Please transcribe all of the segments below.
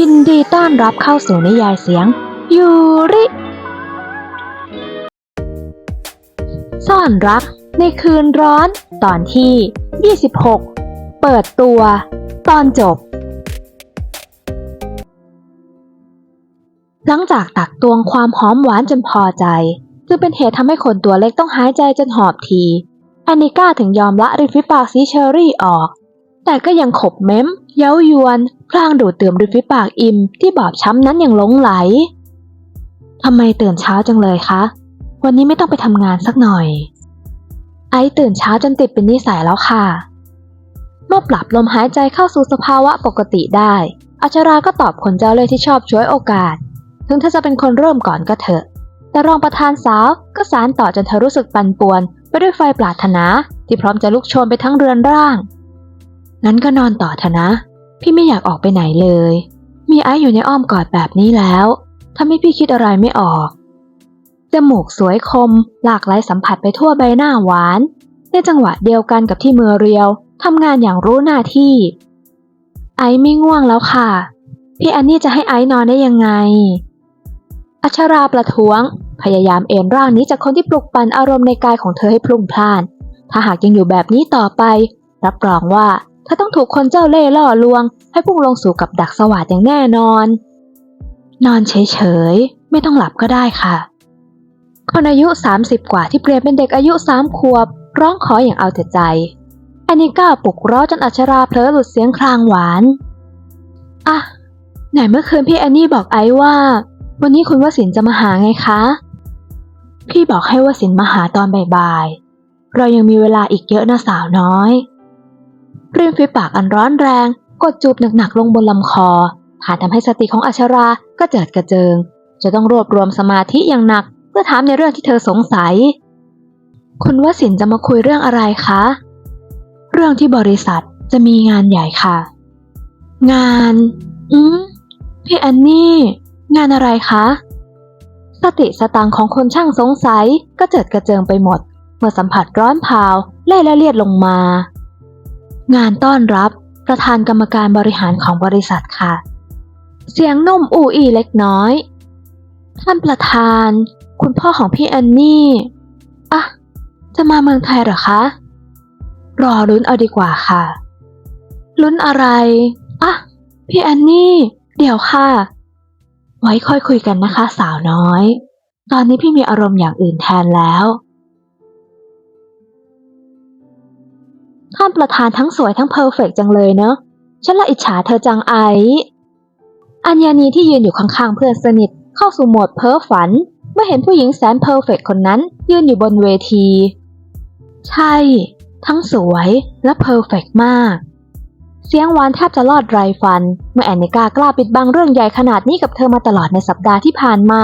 ยินดีต้อนรับเข้าสู่นิยายเสียง ยูริ ซ่อนรักในคืนร้อนตอนที่ 26 เปิดตัว ตอนจบ หลังจากตักตวงความหอมหวานจนพอใจจึงเป็นเหตุทำให้คนตัวเล็กต้องหายใจจนหอบทีอนนิก้าถึงยอมละริมฝีปากสีเชอรี่ออก แต่ก็ยังขบเม้ม เย้ายวน พลางดูดเติมริมฝีปากอิมที่บอบช้ำนั้นอย่างหลงไหลทำไมตื่นเช้าจังเลยคะ วันนี้ไม่ต้องไปทำงานสักหน่อย ไอตื่นเช้าจนติดเป็นนิสัยแล้วค่ะ เมื่อปรับลมหายใจเข้าสู่สภาวะปกติได้ อัชราก็ตอบคนเจ้าเล่ห์ที่ชอบช่วยโอกาส ถึงเธอจะเป็นคนเริ่มก่อนก็เถอะ แต่รองประธานสาวก็สารต่อจนเธอรู้สึกปั่นป่วน ไปด้วยไฟปรารถนา ที่พร้อมจะลุกโชนไปทั้งเรือนร่าง งั้นก็นอนต่อเถอะนะ พี่ไม่อยากออกไปไหนเลย มีไอซ์อยู่ในอ้อมกอดแบบนี้แล้วทำให้พี่คิดอะไรไม่ออก จมูกสวยคม หลากหลายสัมผัสไปทั่วใบหน้าหวาน ในจังหวะเดียวกันกับที่มือเรียวทำงานอย่างรู้หน้าที่ ไอซ์ไม่ง่วงแล้วค่ะ พี่แอนนี่จะให้ไอซ์นอนได้ยังไง อัชราประท้วง พยายามเอนร่างนี้จากคนที่ปลุกปั่นอารมณ์ในกายของเธอให้พลุ่งพล่าน ถ้าหากยังอยู่แบบนี้ต่อไป รับรองว่า เธอต้องถูกคนเจ้าเล่ห์ล่อลวง ให้พุ่งลงสู่กับดักสวัสดอย่างแน่นอน นอนเฉยๆ ไม่ต้องหลับก็ได้ค่ะคนอายุ 30 กว่าที่เปลี่ยนเป็นเด็กอายุสามขวบ ร้องขออย่างเอาแต่ใจแอนนิก้าปลุกเร้อจนอัชราเผลอหลุดเสียงครางหวานอะไหนเมื่อคืนพี่แอนนี่บอกไอซ์ว่า วันนี้คุณวสินจะมาหาไงคะ พี่บอกให้วสินมาหาตอนบ่ายๆ เรายังมีเวลาอีกเยอะนะสาวน้อย ริมฝีปากอันร้อนแรง กดจูบหนักๆลงบนลำคอหาทำให้สติของอัชราก็เจิดกระเจิง จะต้องรวบรวมสมาธิอย่างหนัก เพื่อถามในเรื่องที่เธอสงสัย คุณวสินจะมาคุยเรื่องอะไรคะ เรื่องที่บริษัทจะมีงานใหญ่ค่ะ งาน อืมพี่แอนนี่ งานอะไรคะ สติสตังของคนช่างสงสัยก็เจิดกระเจิงไปหมด เมื่อสัมผัสร้อนเผาเล่ละเลียดลงมา งานต้อนรับประธานกรรมการบริหารของบริษัทค่ะ เสียงนุ่มอูอีเล็กน้อย ท่านประธาน คุณพ่อของพี่แอนนี่อะจะมาเมืองไทยเหรอคะ รอลุ้นเอาดีกว่าค่ะ ลุ้นอะไรอะพี่แอนนี่ เดี๋ยวค่ะ ไว้ค่อยคุยกันนะคะ สาวน้อย ตอนนี้พี่มีอารมณ์อย่างอื่นแทนแล้ว ท่านประธานทั้งสวยทั้งเพอร์เฟกต์จังเลยเนอะ ฉันละอิจฉาเธอจังไอ อัญญานีที่ยืนอยู่ข้างๆเพื่อนสนิทเข้าสู่โหมดเพ้อฝัน เมื่อเห็นผู้หญิงแสนเพอร์เฟกต์คนนั้นยืนอยู่บนเวที ใช่ ทั้งสวยและเพอร์เฟกต์มาก เสียงหวานแทบจะลอดไรฟัน เมื่อแอนนิกากล้าปิดบังเรื่องใหญ่ขนาดนี้กับเธอมาตลอดในสัปดาห์ที่ผ่านมา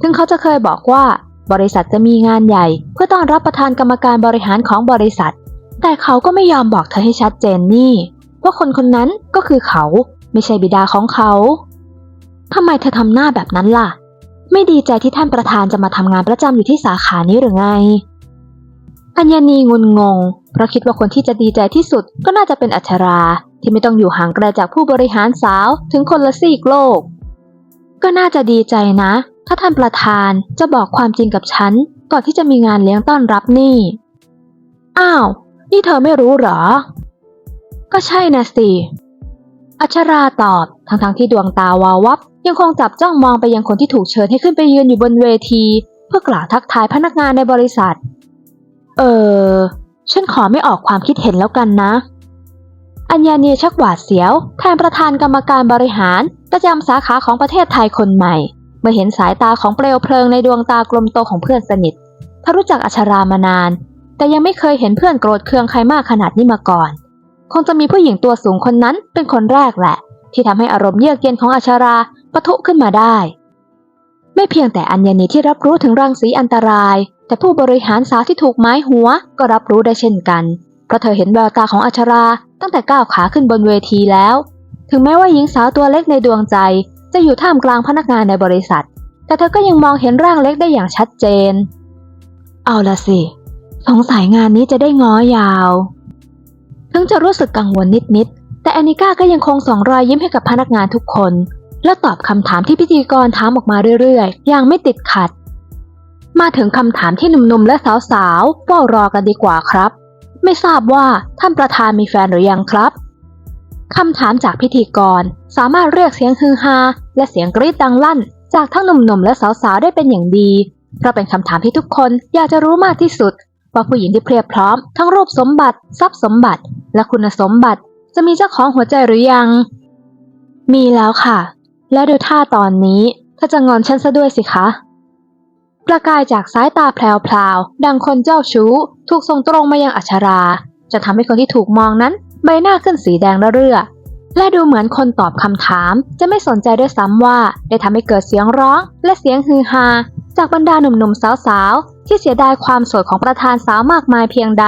ถึงเขาจะเคยบอกว่าบริษัทจะมีงานใหญ่ เพื่อต้อนรับประธานกรรมการบริหารของบริษัท แต่เขาก็ไม่ยอมบอกเธอให้ชัดเจนนี่ ว่าคนคนนั้นก็คือเขาไม่ใช่บิดาของเขาทำไมเธอทำหน้าแบบนั้นล่ะ ไม่ดีใจที่ท่านประธานจะมาทำงานประจำอยู่ที่สาขานี้หรือไง อัญญานีงุนงง เพราะคิดว่าคนที่จะดีใจที่สุดก็น่าจะเป็นอัชราที่ไม่ต้องอยู่ห่างไกลจากผู้บริหารสาวถึงคนละซีกโลก ก็น่าจะดีใจนะ ถ้าท่านประธานจะบอกความจริงกับฉัน ก่อนที่จะมีงานเลี้ยงต้อนรับนี่ อ้าว นี่เธอไม่รู้เหรอ ก็ใช่นะสิ อัชราตอบ ทั้งๆทที่ดวงตาวาววับ ยังคงจับจ้องมองไปยังคนที่ถูกเชิญให้ขึ้นไปยืนอยู่บนเวที เพื่อกล่าวทักทายพนักงานในบริษัท เออ ฉันขอไม่ออกความคิดเห็นแล้วกันนะอัญญาเนีชักหวาดเสียวแทนประธานกรรมการบริหารประจำสาขาของประเทศไทยคนใหม่ เมื่อเห็นสายตาของเปลวเพลิงในดวงตากลมโตของเพื่อนสนิทเธอรู้จักอัชรามานาน แต่ยังไม่เคยเห็นเพื่อนโกรธเคืองใครมากขนาดนี้มาก่อน คงจะมีผู้หญิงตัวสูงคนนั้นเป็นคนแรกแหละ ที่ทำให้อารมณ์เยือกเย็นของอัชราปะทุขึ้นมาได้ ไม่เพียงแต่อัญญานีที่รับรู้ถึงรังสีอันตราย แต่ผู้บริหารสาวที่ถูกไม้หัวก็รับรู้ได้เช่นกัน เพราะเธอเห็นแววตาของอัชราตั้งแต่ก้าวขาขึ้นบนเวทีแล้ว ถึงแม้ว่าหญิงสาวตัวเล็กในดวงใจ จะอยู่ท่ามกลางพนักงานในบริษัท แต่เธอก็ยังมองเห็นร่างเล็กได้อย่างชัดเจน เอาละสิ สงสัยงานนี้จะได้ง้อยาว ถึงจะรู้สึกกังวลนิดๆ แต่แอนิก้าก็ยังคงส่องรอยยิ้มให้กับพนักงานทุกคน และตอบคำถามที่พิธีกรถามออกมาเรื่อยๆ อย่างไม่ติดขัด มาถึงคำถามที่หนุ่มๆ และสาวๆเฝ้ารอกันดีกว่าครับ ไม่ทราบว่าท่านประธานมีแฟนหรือยังครับคำถามจากพิธีกรสามารถเรียกเสียงฮือฮาและเสียงกรี๊ดดังลั่น จากทั้งหนุ่มๆ และสาวๆ ได้เป็นอย่างดี เพราะเป็นคำถามที่ทุกคนอยากจะรู้มากที่สุด ว่าผู้หญิงที่เพียบพร้อมทั้งรูปสมบัติทรัพย์สมบัติ และคุณสมบัติ จะมีเจ้าของหัวใจหรือยัง มีแล้วค่ะ และดูท่าตอนนี้ถ้าจะงอนฉันซะด้วยสิคะ ประกายจากสายตาแพรวๆดังคนเจ้าชู้ ถูกส่งตรงมายังอัชรา จะทำให้คนที่ถูกมองนั้น ใบหน้าขึ้นสีแดงระเรื่อและดูเหมือนคนตอบคำถาม จะไม่สนใจด้วยซ้ำว่า ได้ทำให้เกิดเสียงร้อง และเสียงฮือฮาจากบรรดาหนุ่มๆสาวๆ ที่เสียดายความโสดของประธานสาวมากมายเพียงใด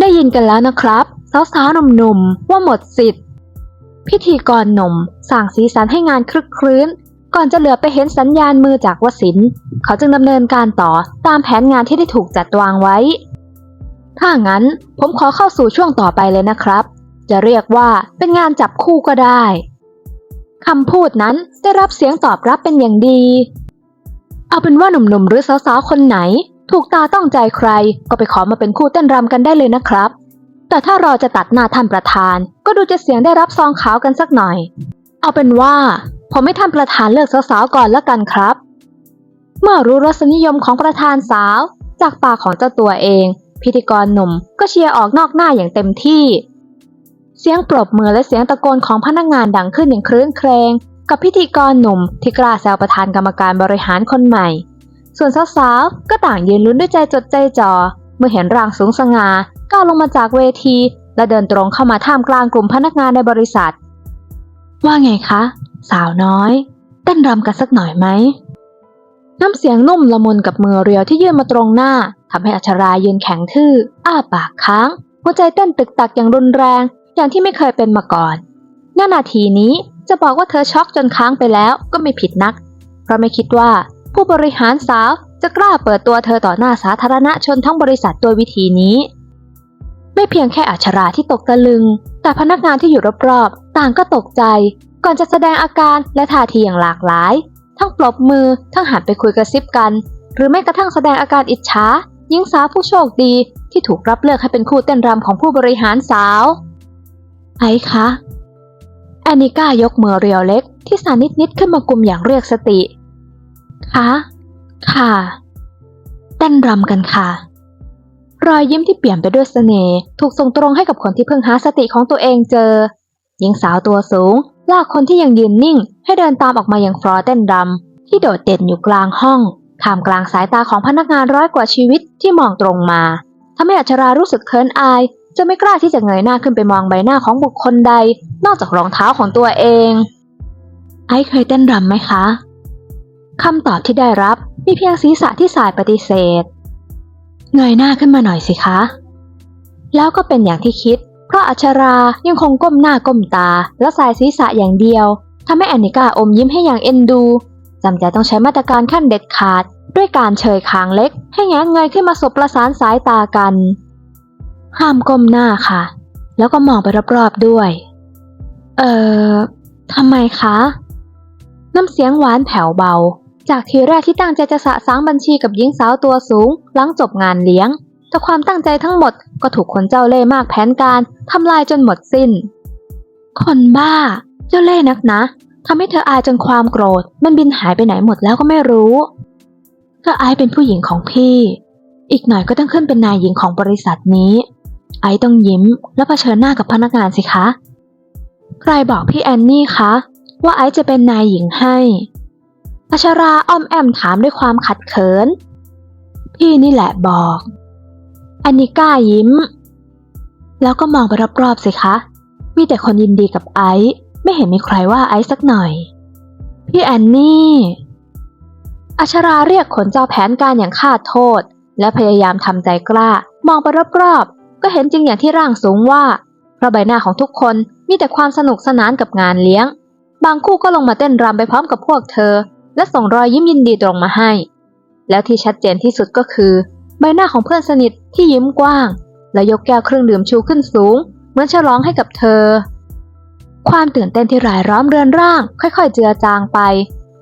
ได้ยินกันแล้วนะครับ สาวๆหนุ่มๆว่าหมดสิทธิ์ พิธีกรหนุ่มสั่งสีสันให้งานคลึกครื้น ก่อนจะเหลือไปเห็นสัญญาณมือจากวสินเขาจึงดำเนินการต่อตามแผนงานที่ได้ถูกจัดวางไว้ ถ้างั้นผมขอเข้าสู่ช่วงต่อไปเลยนะครับ จะเรียกว่าเป็นงานจับคู่ก็ได้คำพูดนั้นได้รับเสียงตอบรับเป็นอย่างดี เอาเป็นว่าหนุ่มๆหรือสาวๆคนไหน ถูกตาต้องใจใคร ก็ไปขอมาเป็นคู่เต้นรำกันได้เลยนะครับ แต่ถ้ารอจะตัดหน้าท่านประธาน ก็ดูจะเสียงได้รับซองขาวกันสักหน่อย เอาเป็นว่า ผมให้ท่านประธานเลือกสาวๆก่อนแล้วกันครับ เมื่อรู้รสนิยมของประธานสาว จากปากของเจ้าตัวเอง พิธีกรหนุ่มก็เชียร์ออกนอกหน้าอย่างเต็มที่ เสียงปรบมือและเสียงตะโกนของพนักงานดังขึ้นอย่างครื้นเครง กับพิธีกรหนุ่มที่กล้าแซวประธานกรรมการบริหารคนใหม่ ส่วนสาวๆ ก็ต่างยืนลุ้นด้วยใจจดใจจ่อ เมื่อเห็นร่างสูงสง่าก้าวลงมาจากเวที และเดินตรงเข้ามาท่ามกลางกลุ่มพนักงานในบริษัท ว่าไงคะ สาวน้อยเต้นรำกันสักหน่อยไหมน้ำเสียงนุ่มละมุนกับมือเรียวที่ยื่นมาตรงหน้าทำให้อัชรายืนแข็งทื่อ อ้าปากค้าง หัวใจเต้นตึกตักอย่างรุนแรง อย่างที่ไม่เคยเป็นมาก่อนณนาทีนี้ จะบอกว่าเธอช็อกจนค้างไปแล้วก็ไม่ผิดนัก เพราะไม่คิดว่าผู้บริหารสาวจะกล้าเปิดตัวเธอต่อหน้าสาธารณชนทั้งบริษัทด้วยวิธีนี้ ไม่เพียงแค่อัชราที่ตกตะลึง แต่พนักงานที่อยู่รอบๆ ต่างก็ตกใจ ก่อนจะแสดงอาการและท่าทีอย่างหลากหลาย ทั้งปรบมือ ทั้งหันไปคุยกระซิบกัน หรือแม้กระทั่งแสดงอาการอิจฉาหญิงสาวผู้โชคดีที่ถูกรับเลือกให้เป็นคู่เต้นรำของผู้บริหารสาว ไอ้คะ แอนิก้ายกมือเรียวเล็กที่สานนิดๆขึ้นมากลุมอย่างเรียกสติ คะ ค่ะ เต้นรำกันค่ะ รอยยิ้มที่เปี่ยมไปด้วยเสน่ห์ถูกส่งตรงให้กับคนที่เพิ่งหาสติของตัวเองเจอ หญิงสาวตัวสูง ลากคนที่ยังยืนนิ่ง ให้เดินตามออกมาอยังฟลอเต้นรำที่โดดเด่นอยู่กลางห้องท่ามกลางสายตาของพนักงานร้อยกว่าชีวิตที่มองตรงมาทำให้อัชรารู้สึกเคินอาย จะไม่กล้าที่จะเงยหน้าขึ้นไปมองใบหน้าของบุคคลใด นอกจากรองเท้าของตัวเอง ไอ้เคยเต้นรำไหมคะคำตอบที่ได้รับมีเพียงศีรษะที่สายปฏิเสธ เงยหน้าขึ้นมาหน่อยสิคะ แล้วก็เป็นอย่างที่คิด เพราะอัชรายังคงก้มหน้าก้มตา แล้วสายศีรษะอย่างเดียวทำให้แอนิกาอมยิ้มให้อย่างเอ็นดูจำใจต้องใช้มาตรการขั้นเด็ดขาด ด้วยการเฉยคางเล็ก ให้แงนเงยขึ้นมาสบประสานสายตากัน ห้ามก้มหน้าค่ะ แล้วก็มองไปรอบๆด้วย เอ่อทำไมคะ น้ำเสียงหวานแผ่วเบา จากทีแรกที่ตั้งใจจะสะสางบัญชีกับหญิงสาวตัวสูง หลังจบงานเลี้ยง แต่ความตั้งใจทั้งหมดก็ถูกคนเจ้าเล่ห์มากแผนการทำลายจนหมดสิ้น คนบ้า เจ้าเล่ห์นักนะทำให้เธออายจนความโกรธ มันบินหายไปไหนหมดแล้วก็ไม่รู้เธออซ์เป็นผู้หญิงของพี่ อีกหน่อยก็ต้องขึ้นเป็นนายหญิงของบริษัทนี้ ไอต้องยิ้มและเผชิญหน้ากับพนักงานสิคะ ใครบอกพี่แอนนี่คะ ว่าไอจะเป็นนายหญิงให้อัชราอ้อมแอมถามด้วยความขัดเขิน พี่นี่แหละบอกแอนนิก้ายิ้ม แล้วก็มองไปรอบๆสิคะ มีแต่คนยินดีกับไอซ์ไม่เห็นมีใครว่าไอซ์สักหน่อย พี่แอนนี่อัชราเรียกขนเจ้าแผนการอย่างคาดโทษ และพยายามทำใจกล้ามองไปรอบๆ ก็เห็นจริงอย่างที่ร่างสูงว่าเพราะใบหน้าของทุกคนมีแต่ความสนุกสนานกับงานเลี้ยง บางคู่ก็ลงมาเต้นรำไปพร้อมกับพวกเธอ และส่งรอยยิ้มยินดีตรงมาให้ แล้วที่ชัดเจนที่สุดก็คือ ใบหน้าของเพื่อนสนิทที่ยิ้มกว้าง และยกแก้วเครื่องดื่มชูขึ้นสูง เหมือนฉลองให้กับเธอ ความตื่นเต้นที่รายล้อมเรือนร่าง ค่อย ๆ เจือจางไป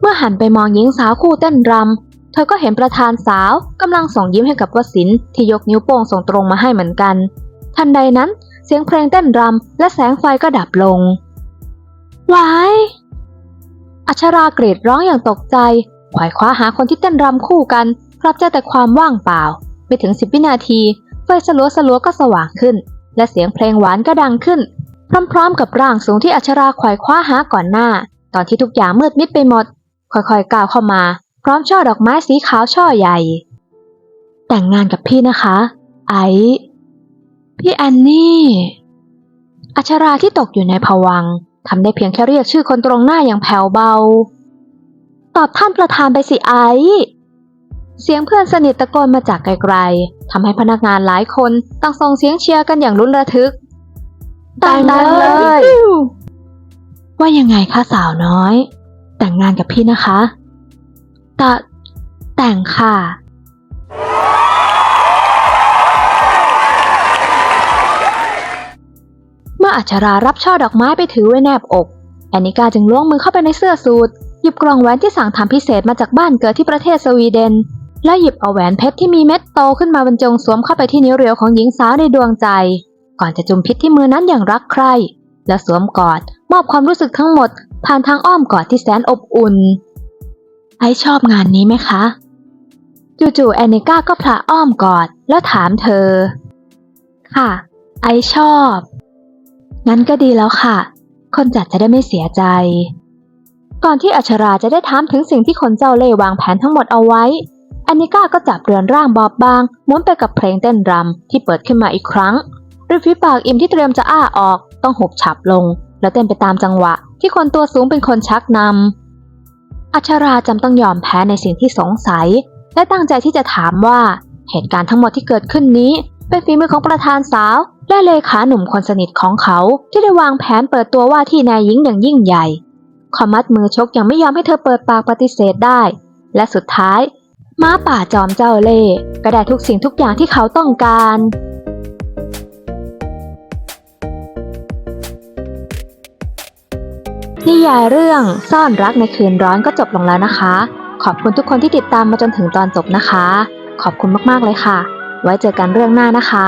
เมื่อหันไปมองหญิงสาวคู่เต้นรำ เธอก็เห็นประธานสาวกำลังส่งยิ้มให้กับวสินที่ยกนิ้วโป้งส่งตรงมาให้เหมือนกัน ทันใดนั้นเสียงเพลงเต้นรำและแสงไฟก็ดับลงวายอัชรากรีดร้องอย่างตกใจขวายคว้าหาคนที่เต้นรำคู่กันกลับเจอแต่ความว่างเปล่าไม่ถึงสิบวินาที ไฟสลัวสลัวก็สว่างขึ้น และเสียงเพลงหวานก็ดังขึ้น พร้อมๆ กับร่างสูงที่อัชราขวายคว้าหาก่อนหน้า ตอนที่ทุกอย่างมืดมิดไปหมด ค่อยๆก้าวเข้ามา ร้อมช่อดอกไม้สีขาวช่อใหญ่ แต่งงานกับพี่นะคะ ไอซ์พี่แอนนี่ อัชราที่ตกอยู่ในภวังค์ทำได้เพียงแค่เรียกชื่อคนตรงหน้าอย่างแผ่วเบา ตอบท่านประธานไปสิไอซ์เสียงเพื่อนสนิทตะโกนมาจากไกลๆทำให้พนักงานหลายคนต่างส่งเสียงเชียร์กันอย่างลุ้นระทึกแต่งเลย ว่ายังไงคะสาวน้อย แต่งงานกับพี่นะคะ แต่แต่งค่ะ เมื่ออัชรารับช่อดอกไม้ไปถือไว้แนบอก แอนนิกาจึงล้วงมือเข้าไปในเสื้อสูทหยิบกล่องแหวนที่สั่งทำพิเศษมาจากบ้านเกิดที่ประเทศสวีเดน และหยิบเอาแหวนเพชรที่มีเม็ดโตขึ้นมาบรรจงสวมเข้าไปที่นิ้วเรียวของหญิงสาวในดวงใจ ก่อนจะจุมพิษที่มือนั้นอย่างรักใคร่และสวมกอด มอบความรู้สึกทั้งหมด ผ่านทางอ้อมกอดที่แสนอบอุ่น ไอชอบงานนี้ไหมคะ จู่ๆแอนนิก้าก็พละอ้อมกอดแล้วถามเธอ ค่ะ ไอชอบ งั้นก็ดีแล้วค่ะ คนจัดจะได้ไม่เสียใจ ก่อนที่อัชราจะได้ถามถึงสิ่งที่คนเจ้าเล่วางแผนทั้งหมดเอาไว้แอนนิก้าก็จับเรือนร่างบอบบางม้วนไปกับเพลงเต้นรำที่เปิดขึ้นมาอีกครั้งริมฝีปากอิ่มที่เตรียมจะอ้าออกต้องหุบฉับลง แล้วเต้นไปตามจังหวะ ที่คนตัวสูงเป็นคนชักนำ อัชราจำต้องยอมแพ้ในสิ่งที่สงสัย และตั้งใจที่จะถามว่า เหตุการณ์ทั้งหมดที่เกิดขึ้นนี้ เป็นฝีมือของประธานสาว และเลขาหนุ่มคนสนิทของเขา ที่ได้วางแผนเปิดตัวว่าที่นายหญิงอย่างยิ่งใหญ่ขอมัดมือชกยังไม่ยอมให้เธอเปิดปากปฏิเสธได้ และสุดท้าย ม้าป่าจอมเจ้าเล่ก็ได้ทุกสิ่งทุกอย่างที่เขาต้องการ นิยายเรื่องซ่อนรักในคืนร้อนก็จบลงแล้วนะคะ ขอบคุณทุกคนที่ติดตามมาจนถึงตอนจบนะคะ ขอบคุณมากๆเลยค่ะ ไว้เจอกันเรื่องหน้านะคะ